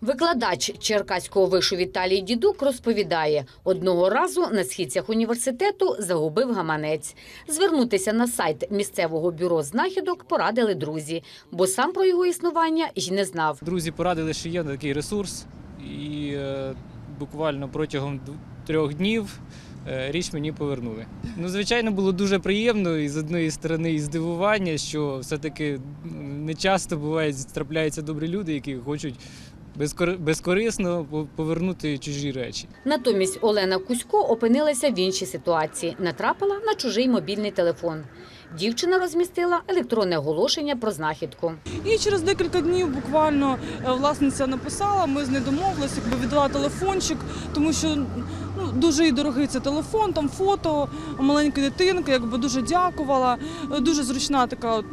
Викладач Черкаського вишу Віталій Дідук розповідає, одного разу на східцях університету загубив гаманець. Звернутися на сайт місцевого бюро знахідок порадили друзі, бо сам про його існування й не знав. Друзі порадили, що є такий ресурс, і е, буквально протягом трьох днів е, річ мені повернули. Ну, звичайно, було дуже приємно і з одної сторони і здивування, що все-таки не часто буває, трапляються добрі люди, які хочуть безкорисно по- повернути чужі речі. Натомість Олена Кузько опинилася в іншій ситуації. Натрапила на чужий мобільний телефон. Дівчина розмістила електронне оголошення про знахідку. І через декілька днів буквально е, власниця написала, ми з нею домовилися, якби віддала телефончик, тому що ну, дуже їй дорогий це телефон, там фото маленької дитинки, якби дуже дякувала. Е, Дуже зручна така от.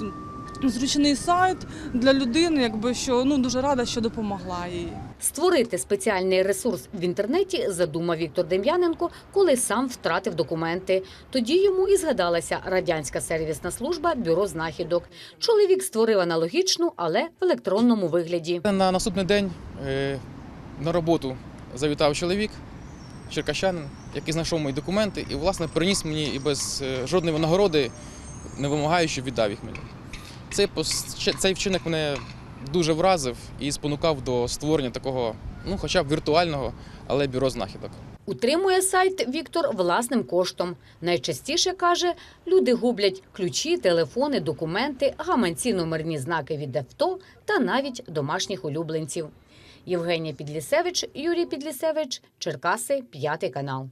Зручний сайт для людини, якби що ну дуже рада, що допомогла їй. Створити спеціальний ресурс в інтернеті задумав Віктор Дем'яненко, коли сам втратив документи. Тоді йому і згадалася радянська сервісна служба бюро знахідок. Чоловік створив аналогічну, але в електронному вигляді. На наступний день е, на роботу завітав чоловік, черкащанин, який знайшов мої документи і, власне, приніс мені і без е, жодної нагороди, не вимагаючи, віддав їх мені. Цей, цей вчинок мене дуже вразив і спонукав до створення такого, ну, хоча б віртуального, але бюро знахідок. Утримує сайт Віктор власним коштом. Найчастіше каже, люди гублять ключі, телефони, документи, гаманці, номерні знаки від авто та навіть домашніх улюбленців. Євгенія Підлісевич, Юрій Підлісевич, Черкаси, п'ятий канал.